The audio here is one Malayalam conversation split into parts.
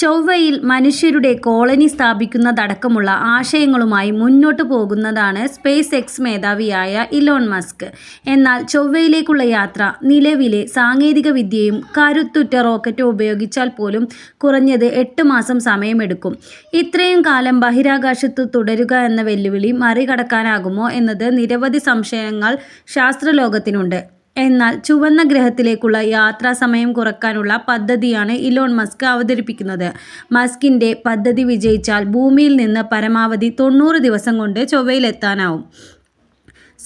ചൊവ്വയിൽ മനുഷ്യരുടെ കോളനി സ്ഥാപിക്കുന്നതടക്കമുള്ള ആശയങ്ങളുമായി മുന്നോട്ടു പോകുന്നതാണ് സ്പേസ് എക്സ് മേധാവിയായ ഇലോൺ മസ്ക്. എന്നാൽ ചൊവ്വയിലേക്കുള്ള യാത്ര നിലവിലെ സാങ്കേതികവിദ്യയും കരുത്തുറ്റ റോക്കറ്റ് ഉപയോഗിച്ചാൽ പോലും കുറഞ്ഞത് എട്ട് മാസം സമയമെടുക്കും. ഇത്രയും കാലം ബഹിരാകാശത്ത് തുടരുക എന്ന വെല്ലുവിളി മറികടക്കാനാകുമോ എന്നത് നിരവധി സംശയങ്ങൾ ശാസ്ത്രലോകത്തിനുണ്ട്. എന്നാൽ ചുവന്ന ഗ്രഹത്തിലേക്കുള്ള യാത്രാ സമയം കുറക്കാനുള്ള പദ്ധതിയാണ് ഇലോൺ മസ്ക് അവതരിപ്പിക്കുന്നത്. മസ്കിന്റെ പദ്ധതി വിജയിച്ചാൽ ഭൂമിയിൽ നിന്ന് പരമാവധി തൊണ്ണൂറ് ദിവസം കൊണ്ട് ചൊവ്വയിലെത്താനാവും.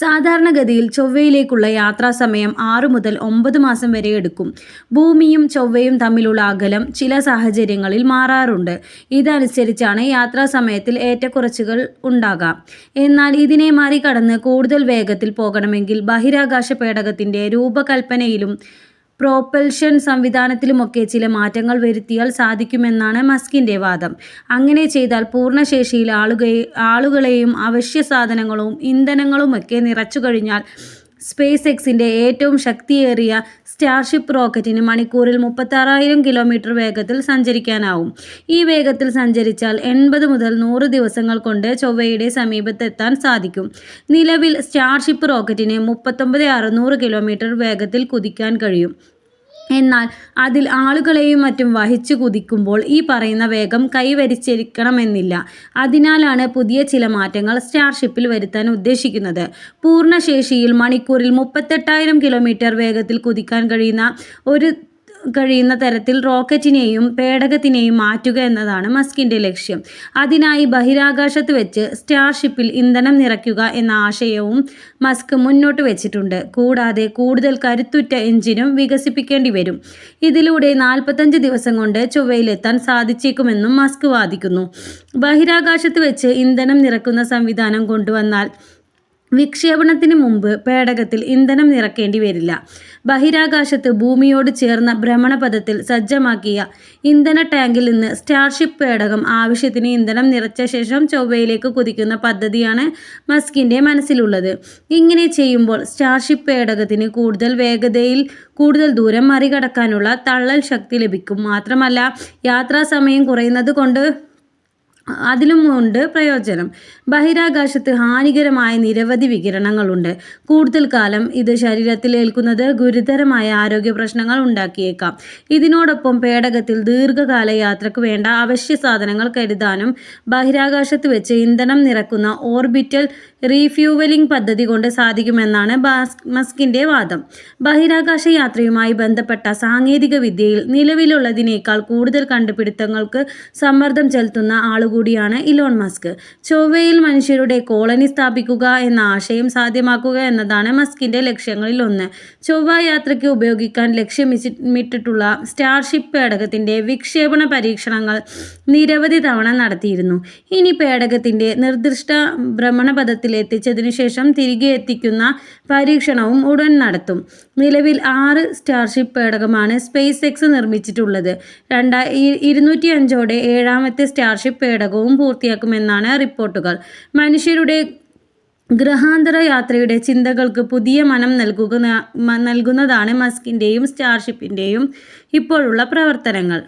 സാധാരണഗതിയിൽ ചൊവ്വയിലേക്കുള്ള യാത്രാസമയം ആറു മുതൽ ഒമ്പത് മാസം വരെ എടുക്കും. ഭൂമിയും ചൊവ്വയും തമ്മിലുള്ള അകലം ചില സാഹചര്യങ്ങളിൽ മാറാറുണ്ട്. ഇതനുസരിച്ചാണ് യാത്രാസമയത്തിൽ ഏറ്റക്കുറച്ചുകൾ ഉണ്ടാകാം. എന്നാൽ ഇതിനെ മറികടന്ന് കൂടുതൽ വേഗത്തിൽ പോകണമെങ്കിൽ ബഹിരാകാശ പേടകത്തിന്റെ രൂപകൽപ്പനയിലും പ്രൊപ്പൽഷൻ സംവിധാനത്തിലുമൊക്കെ ചില മാറ്റങ്ങൾ വരുത്തിയാൽ സാധിക്കുമെന്നാണ് മസ്കിന്റെ വാദം. അങ്ങനെ ചെയ്താൽ പൂർണശേഷിയിൽ ആളുകയെ ആളുകളെയും അവശ്യ സാധനങ്ങളും ഇന്ധനങ്ങളുമൊക്കെ നിറച്ചു കഴിഞ്ഞാൽ സ്പേസ് എക്സിന്റെ ഏറ്റവും ശക്തിയേറിയ സ്റ്റാർഷിപ്പ് റോക്കറ്റിന് മണിക്കൂറിൽ മുപ്പത്താറായിരം കിലോമീറ്റർ വേഗത്തിൽ സഞ്ചരിക്കാനാവും. ഈ വേഗത്തിൽ സഞ്ചരിച്ചാൽ എൺപത് മുതൽ നൂറ് ദിവസങ്ങൾ കൊണ്ട് ചൊവ്വയുടെ സമീപത്തെത്താൻ സാധിക്കും. നിലവിൽ സ്റ്റാർഷിപ്പ് റോക്കറ്റിന് മുപ്പത്തൊമ്പത് അറുന്നൂറ് കിലോമീറ്റർ വേഗത്തിൽ കുതിക്കാൻ കഴിയും. എന്നാൽ അതിൽ ആളുകളെയും മറ്റും വഹിച്ചു കുതിക്കുമ്പോൾ ഈ പറയുന്ന വേഗം കൈവരിച്ചിരിക്കണമെന്നില്ല. അതിനാലാണ് പുതിയ ചില മാറ്റങ്ങൾ സ്റ്റാർഷിപ്പിൽ വരുത്താൻ ഉദ്ദേശിക്കുന്നത്. പൂർണശേഷിയിൽ മണിക്കൂറിൽ മുപ്പത്തെട്ടായിരം കിലോമീറ്റർ വേഗത്തിൽ കുതിക്കാൻ കഴിയുന്ന തരത്തിൽ റോക്കറ്റിനെയും പേടകത്തിനെയും മാറ്റുക എന്നതാണ് മസ്കിന്റെ ലക്ഷ്യം. അതിനായി ബഹിരാകാശത്ത് വെച്ച് സ്റ്റാർഷിപ്പിൽ ഇന്ധനം നിറയ്ക്കുക എന്ന ആശയവും മസ്ക് മുന്നോട്ട് വെച്ചിട്ടുണ്ട്. കൂടാതെ കൂടുതൽ കരുത്തുറ്റ എഞ്ചിനും വികസിപ്പിക്കേണ്ടി വരും ഇതിലൂടെ നാൽപ്പത്തഞ്ച് ദിവസം കൊണ്ട് ചൊവ്വയിലെത്താൻ സാധിച്ചേക്കുമെന്നും മസ്ക് വാദിക്കുന്നു. ബഹിരാകാശത്ത് വെച്ച് ഇന്ധനം നിറക്കുന്ന സംവിധാനം കൊണ്ടുവന്നാൽ വിക്ഷേപണത്തിന് മുമ്പ് പേടകത്തിൽ ഇന്ധനം നിറക്കേണ്ടി വരില്ല. ബഹിരാകാശത്ത് ഭൂമിയോട് ചേർന്ന ഭ്രമണപഥത്തിൽ സജ്ജമാക്കിയ ഇന്ധന ടാങ്കിൽ നിന്ന് സ്റ്റാർഷിപ്പ് പേടകം ആവശ്യത്തിന് ഇന്ധനം നിറച്ച ശേഷം ചൊവ്വയിലേക്ക് കുതിക്കുന്ന പദ്ധതിയാണ് മസ്കിന്റെ മനസ്സിലുള്ളത്. ഇങ്ങനെ ചെയ്യുമ്പോൾ സ്റ്റാർഷിപ്പ് പേടകത്തിന് കൂടുതൽ വേഗതയിൽ കൂടുതൽ ദൂരം മറികടക്കാനുള്ള തള്ളൽ ശക്തി ലഭിക്കും. മാത്രമല്ല യാത്രാസമയം കുറയുന്നതുകൊണ്ട് അതിലുമുണ്ട് പ്രയോജനം. ബഹിരാകാശത്ത് ഹാനികരമായ നിരവധി വികിരണങ്ങളുണ്ട്. കൂടുതൽ കാലം ഇത് ശരീരത്തിൽ ഏൽക്കുന്നത് ഗുരുതരമായ ആരോഗ്യ പ്രശ്നങ്ങൾ ഉണ്ടാക്കിയേക്കാം. ഇതിനോടൊപ്പം പേടകത്തിൽ ദീർഘകാല യാത്രയ്ക്ക് വേണ്ട അവശ്യ സാധനങ്ങൾ കരുതാനും ബഹിരാകാശത്ത് വെച്ച് ഇന്ധനം നിറക്കുന്ന ഓർബിറ്റൽ റീഫ്യൂവലിംഗ് പദ്ധതി കൊണ്ട് സാധിക്കുമെന്നാണ് മസ്കിന്റെ വാദം. ബഹിരാകാശ യാത്രയുമായി ബന്ധപ്പെട്ട സാങ്കേതിക വിദ്യയിൽ നിലവിലുള്ളതിനേക്കാൾ കൂടുതൽ കണ്ടുപിടുത്തങ്ങൾക്ക് സമ്മർദ്ദം ചെലുത്തുന്ന ആളുകൂടിയാണ് ഇലോൺ മസ്ക്. ചൊവ്വയിൽ മനുഷ്യരുടെ കോളനി സ്ഥാപിക്കുക എന്ന ആശയം സാധ്യമാക്കുക എന്നതാണ് മസ്കിന്റെ ചൊവ്വ യാത്രയ്ക്ക് ഉപയോഗിക്കാൻ ലക്ഷ്യമിട്ടിട്ടുള്ള സ്റ്റാർഷിപ്പ് പേടകത്തിന്റെ വിക്ഷേപണ പരീക്ഷണങ്ങൾ നിരവധി തവണ നടത്തിയിരുന്നു. ഇനി പേടകത്തിന്റെ നിർദ്ദിഷ്ട ഭ്രമണപഥത്തിൽ എത്തിച്ചതിനു ശേഷം തിരികെ എത്തിക്കുന്ന പരീക്ഷണവും ഉടൻ നടത്തും. നിലവിൽ ആറ് സ്റ്റാർഷിപ്പ് പേടകമാണ് സ്പേസ് എക്സ് നിർമ്മിച്ചിട്ടുള്ളത്. രണ്ടാ ഇരുന്നൂറ്റി അഞ്ചോടെ ഏഴാമത്തെ സ്റ്റാർഷിപ്പ് പേടകവും പൂർത്തിയാക്കുമെന്നാണ് റിപ്പോർട്ടുകൾ. മനുഷ്യരുടെ ഗ്രഹാന്തര യാത്രയുടെ ചിന്തകൾക്ക് പുതിയ മനം നൽകുക നൽകുന്നതാണ് മസ്കിന്റെയും സ്റ്റാർഷിപ്പിന്റെയും ഇപ്പോഴുള്ള പ്രവർത്തനങ്ങൾ.